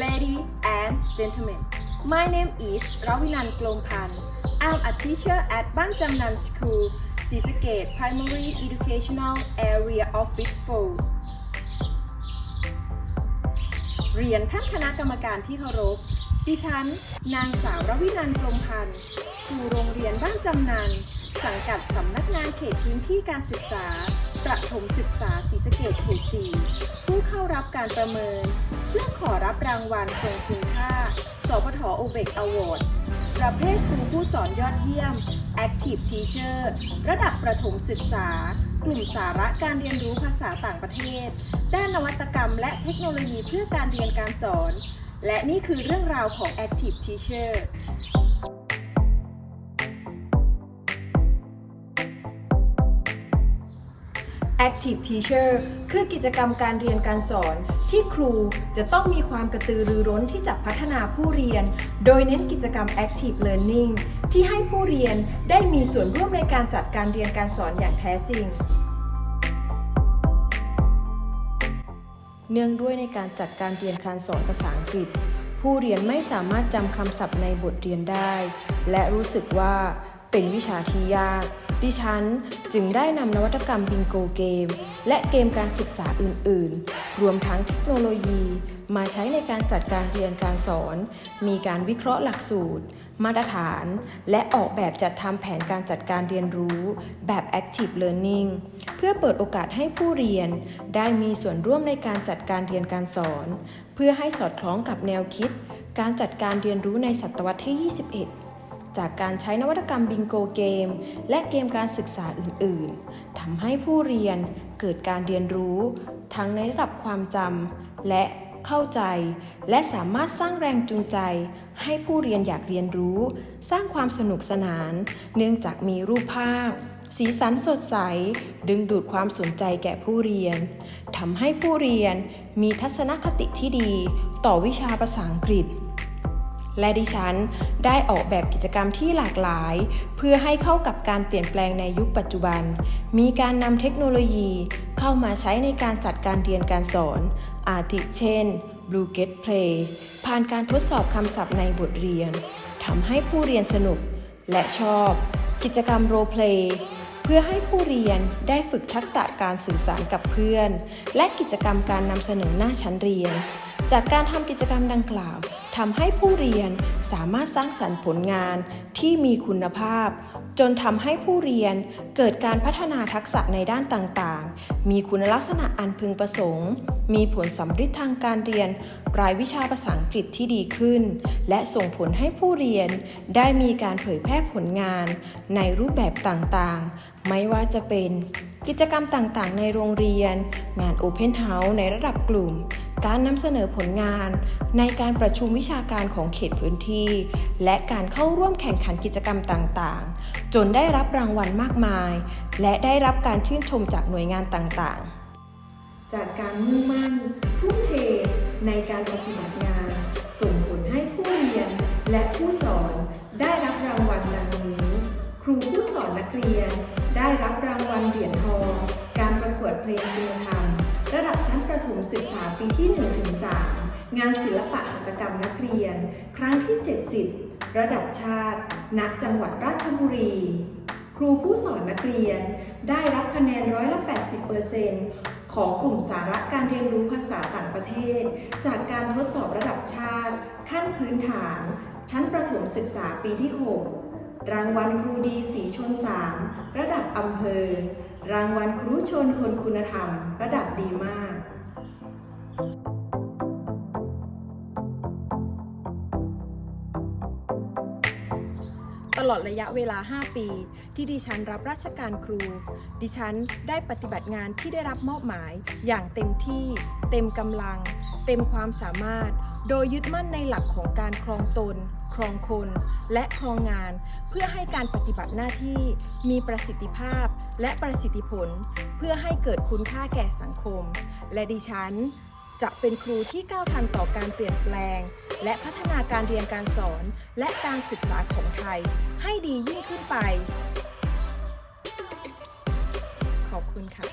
Ladies and gentlemen, my name is Ravinan Glompan. I'm a teacher at Ban Jamnan School, Sisagate Primary Educational Area Office 4เรียนท่านคณะกรรมการที่เคารพ ดิฉัน นางสาวรวินันท์กลมพันธ์ครูโรงเรียนบ้านจำนัน สังกัดสำนักงานเขตพื้นที่การศึกษา ประถมศึกษาศรีสะเกดเขต4ผู้เข้ารับการประเมิน เพื่อขอรับรางวัลทรงคุณค่า สพทโอเบกอวอร์ดประเภทครูผู้สอนยอดเยี่ยม Active Teacher ระดับประถมศึกษา กลุ่มสาระการเรียนรู้ภาษาต่างประเทศ ด้านนวัตกรรมและเทคโนโลยีเพื่อการเรียนการสอน และนี่คือเรื่องราวของ Active Teacher Active Teacher คือกิจกรรมการเรียนการสอน ที่ครูจะต้องมีความกระตือรือร้นที่จะพัฒนาผู้เรียน โดยเน้นกิจกรรม Active Learning ที่ให้ผู้เรียนได้มีส่วนร่วมในการจัดการเรียนการสอนอย่างแท้จริง เนื่องด้วยในการจัดการเรียนการสอนภาษาอังกฤษ ผู้เรียนไม่สามารถจำคำศัพท์ในบทเรียนได้ และรู้สึกว่า เป็นวิชาที่ยาก ดิฉันจึงได้นำนวัตกรรมบิงโกเกม และเกมการศึกษาอื่น ๆ รวมทั้งเทคโนโลยี มาใช้ในการจัดการเรียนการสอน มีการวิเคราะห์หลักสูตร มาตรฐาน และออกแบบจัดทำแผนการจัดการเรียนรู้แบบ Active Learning เพื่อเปิดโอกาสให้ผู้เรียน ได้มีส่วนร่วมในการจัดการเรียนการสอน เพื่อให้สอดคล้องกับแนวคิด การจัดการเรียนรู้ในศตวรรษที่ 21 จากการใช้นวัตกรรมบิงโกเกม และเกมการศึกษาอื่น ๆทำให้ผู้เรียนเกิดการเรียนรู้ ทั้งในระดับความจำและเข้าใจ และสามารถสร้างแรงจูงใจ ให้ผู้เรียนอยากเรียนรู้ สร้างความสนุกสนาน เนื่องจากมีรูปภาพ สีสันสดใส ดึงดูดความสนใจแก่ผู้เรียนทำให้ผู้เรียนมีทัศนคติที่ดี ต่อวิชาภาษาอังกฤษ และดิฉันได้ออกแบบกิจกรรมที่หลากหลาย เพื่อให้เข้ากับการเปลี่ยนแปลงในยุคปัจจุบัน มีการนำเทคโนโลยีเข้ามาใช้ในการจัดการเรียนการสอน อาทิเช่น Blue Get Play ผ่านการทดสอบคำศัพท์ในบทเรียนทำให้ผู้เรียนสนุกและชอบ กิจกรรม Role Play เพื่อให้ผู้เรียนได้ฝึกทักษะการสื่อสารกับเพื่อน และกิจกรรมการนำเสนอหน้าชั้นเรียน จากการทำกิจกรรมดังกล่าวทำให้ผู้เรียนสามารถสร้างสรรค์ผลงานที่มีคุณภาพ จนทำให้ผู้เรียนเกิดการพัฒนาทักษะในด้านต่างๆ มีคุณลักษณะอันพึงประสงค์ มีผลสำฤทธิ์ทางการเรียนรายวิชาภาษาอังกฤษที่ดีขึ้น และส่งผลให้ผู้เรียนได้มีการเผยแพร่ผลงานในรูปแบบต่างๆ ไม่ว่าจะเป็นกิจกรรมต่างๆ ในโรงเรียน งาน Open House ในระดับกลุ่ม การนำเสนอผลงานในการประชุมวิชาการของเขตพื้นที่ และการเข้าร่วมแข่งขันกิจกรรมต่างๆ จนได้รับรางวัลมากมาย และได้รับการชื่นชมจากหน่วยงานต่างๆ จากการมุ่งมั่นทุ่มเทในการปฏิบัติงาน ส่งผลให้ผู้เรียนและผู้สอนได้รับรางวัลดังนี้ ครูผู้สอนนักเรียนได้รับรางวัลเหรียญ นศึกษาปีที่ 1-3 งานศิลปะหัตถกรรมนักเรียน ครั้งที่ 70 ระดับชาติ ณ จังหวัดราชบุรี ครูผู้สอนนักเรียน ได้รับคะแนนร้อยละ 80%ของกลุ่มสาระการเรียนรู้ภาษาต่างประเทศ จากการทดสอบระดับชาติ ขั้นพื้นฐาน ชั้นประถมศึกษาปีที่ 6 รางวัลครูดีสีชน3ระดับอำเภอ รางวัลครูชนคนคุณธรรม ระดับดี ลอดระยะเวลา 5 ปี ที่ดิฉันรับราชการครู ดิฉันได้ปฏิบัติงานที่ได้รับมอบหมาย อย่างเต็มที่ เต็มกำลัง เต็มความสามารถ โดยยึดมั่นในหลักของการครองตน ครองคน และครองงาน เพื่อให้การปฏิบัติหน้าที่ มีประสิทธิภาพและประสิทธิผล เพื่อให้เกิดคุณค่าแก่สังคม และดิฉัน จะเป็นครูที่ก้าวทันต่อการเปลี่ยนแปลง และพัฒนาการเรียนการสอน และการศึกษาของไทย ให้ดียิ่งขึ้นไป ขอบคุณค่ะ